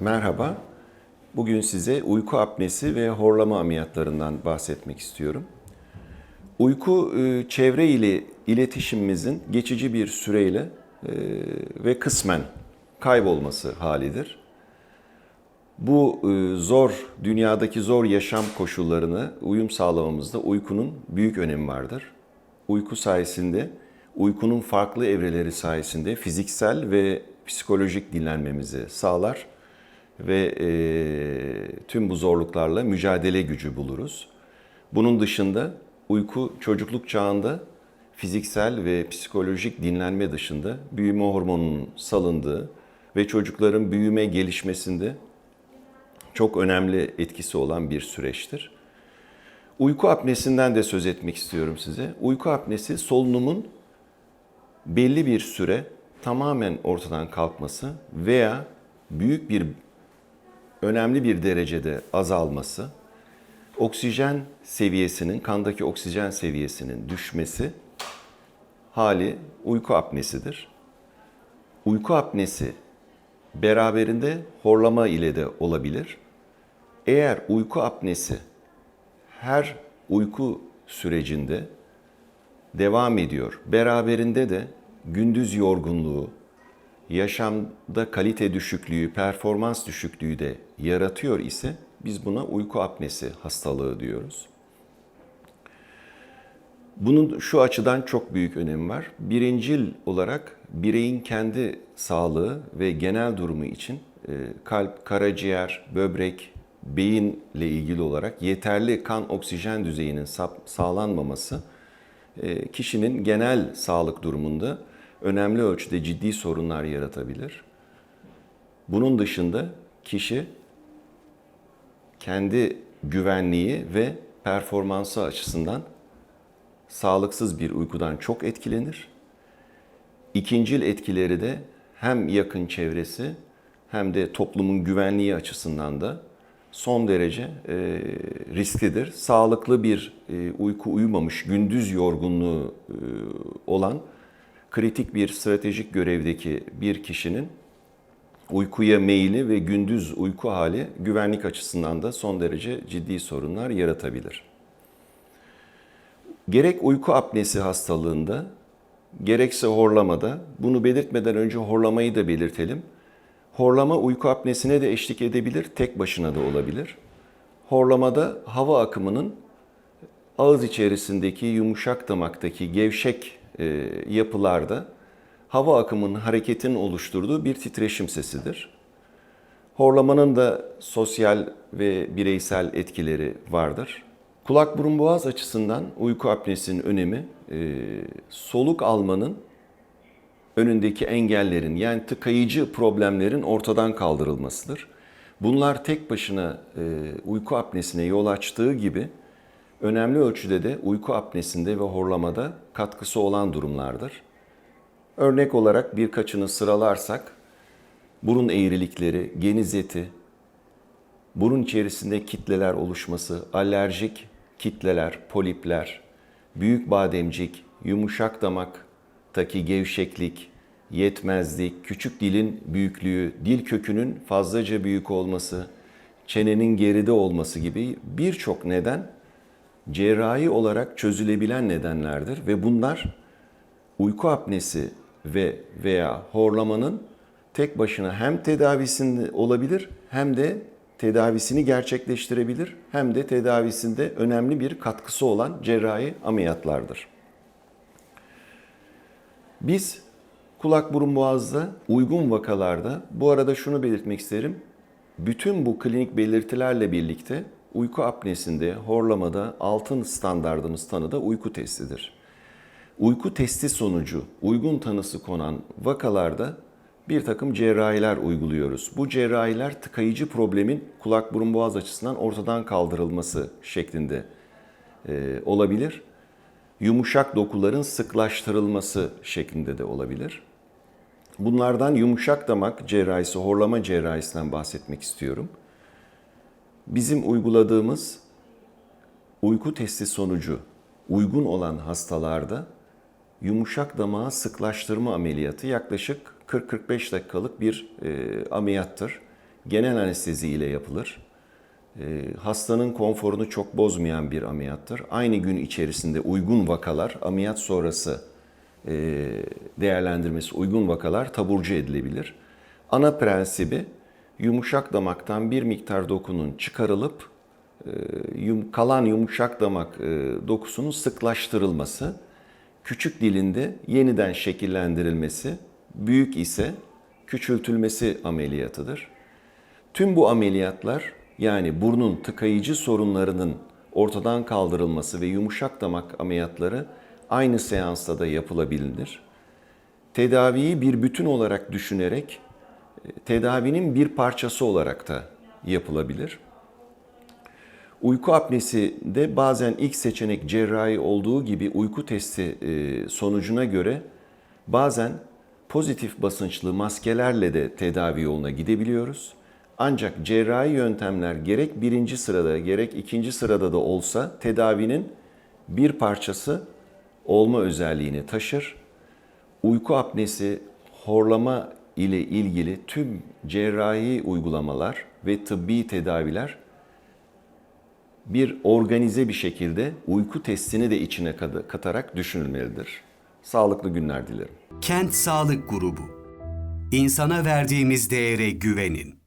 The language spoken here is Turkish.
Merhaba. Bugün size uyku apnesi ve horlama ameliyatlarından bahsetmek istiyorum. Uyku e, çevre ile iletişimimizin geçici bir süreyle e, ve kısmen kaybolması halidir. Bu e, zor, dünyadaki zor yaşam koşullarını uyum sağlamamızda uykunun büyük önemi vardır. Uyku sayesinde, uykunun farklı evreleri sayesinde fiziksel ve psikolojik dinlenmemizi sağlar ve e, tüm bu zorluklarla mücadele gücü buluruz. Bunun dışında uyku çocukluk çağında fiziksel ve psikolojik dinlenme dışında büyüme hormonunun salındığı ve çocukların büyüme gelişmesinde çok önemli etkisi olan bir süreçtir. Uyku apnesinden de söz etmek istiyorum size. Uyku apnesi solunumun belli bir süre tamamen ortadan kalkması veya büyük bir önemli bir derecede azalması, oksijen seviyesinin, kandaki oksijen seviyesinin düşmesi hali uyku apnesidir. Uyku apnesi beraberinde horlama ile de olabilir. Eğer uyku apnesi her uyku sürecinde devam ediyor, beraberinde de gündüz yorgunluğu, yaşamda kalite düşüklüğü, performans düşüklüğü de yaratıyor ise biz buna uyku apnesi hastalığı diyoruz. Bunun şu açıdan çok büyük önemi var. Birincil olarak bireyin kendi sağlığı ve genel durumu için e, kalp, karaciğer, böbrek, beyinle ilgili olarak yeterli kan oksijen düzeyinin sağlanmaması e, kişinin genel sağlık durumunda önemli ölçüde ciddi sorunlar yaratabilir. Bunun dışında kişi kendi güvenliği ve performansı açısından sağlıksız bir uykudan çok etkilenir. İkincil etkileri de hem yakın çevresi hem de toplumun güvenliği açısından da son derece e, risklidir. Sağlıklı bir e, uyku uyumamış, gündüz yorgunluğu e, olan kritik bir stratejik görevdeki bir kişinin uykuya meyili ve gündüz uyku hali güvenlik açısından da son derece ciddi sorunlar yaratabilir. Gerek uyku apnesi hastalığında gerekse horlamada bunu belirtmeden önce horlamayı da belirtelim. Horlama uyku apnesine de eşlik edebilir, tek başına da olabilir. Horlamada hava akımının ağız içerisindeki yumuşak damaktaki gevşek yapılarda hava akımının hareketin oluşturduğu bir titreşim sesidir. Horlamanın da sosyal ve bireysel etkileri vardır. Kulak burun boğaz açısından uyku apnesinin önemi e, soluk almanın önündeki engellerin yani tıkayıcı problemlerin ortadan kaldırılmasıdır. Bunlar tek başına e, uyku apnesine yol açtığı gibi önemli ölçüde de uyku apnesinde ve horlamada katkısı olan durumlardır. Örnek olarak birkaçını sıralarsak, burun eğrilikleri, geniz eti, burun içerisinde kitleler oluşması, alerjik kitleler, polipler, büyük bademcik, yumuşak damaktaki gevşeklik, yetmezlik, küçük dilin büyüklüğü, dil kökünün fazlaca büyük olması, çenenin geride olması gibi birçok neden cerrahi olarak çözülebilen nedenlerdir ve bunlar uyku apnesi ve veya horlamanın tek başına hem tedavisinde olabilir hem de tedavisini gerçekleştirebilir hem de tedavisinde önemli bir katkısı olan cerrahi ameliyatlardır. Biz kulak burun boğazda uygun vakalarda bu arada şunu belirtmek isterim. Bütün bu klinik belirtilerle birlikte uyku apnesinde, horlamada altın standardımız tanıda uyku testidir. Uyku testi sonucu uygun tanısı konan vakalarda bir takım cerrahiler uyguluyoruz. Bu cerrahiler tıkayıcı problemin kulak burun boğaz açısından ortadan kaldırılması şeklinde e, olabilir. Yumuşak dokuların sıklaştırılması şeklinde de olabilir. Bunlardan yumuşak damak cerrahisi, horlama cerrahisinden bahsetmek istiyorum. Bizim uyguladığımız uyku testi sonucu uygun olan hastalarda yumuşak damağı sıklaştırma ameliyatı yaklaşık 40-45 dakikalık bir e, ameliyattır. genel anestezi ile yapılır. Ee, hastanın konforunu çok bozmayan bir ameliyattır. Aynı gün içerisinde uygun vakalar, ameliyat sonrası e, değerlendirmesi uygun vakalar taburcu edilebilir. Ana prensibi yumuşak damaktan bir miktar dokunun çıkarılıp e, kalan yumuşak damak e, dokusunun sıklaştırılması, küçük dilinde yeniden şekillendirilmesi, büyük ise küçültülmesi ameliyatıdır. Tüm bu ameliyatlar yani burnun tıkayıcı sorunlarının ortadan kaldırılması ve yumuşak damak ameliyatları aynı seansta da yapılabilir. Tedaviyi bir bütün olarak düşünerek tedavinin bir parçası olarak da yapılabilir. Uyku apnesi de bazen ilk seçenek cerrahi olduğu gibi uyku testi e, sonucuna göre bazen pozitif basınçlı maskelerle de tedavi yoluna gidebiliyoruz. Ancak cerrahi yöntemler gerek birinci sırada gerek ikinci sırada da olsa tedavinin bir parçası olma özelliğini taşır. Uyku apnesi, horlama ile ilgili tüm cerrahi uygulamalar ve tıbbi tedaviler bir organize bir şekilde uyku testini de içine kat- katarak düşünülmelidir. Sağlıklı günler dilerim. Kent Sağlık Grubu. İnsana verdiğimiz değere güvenin.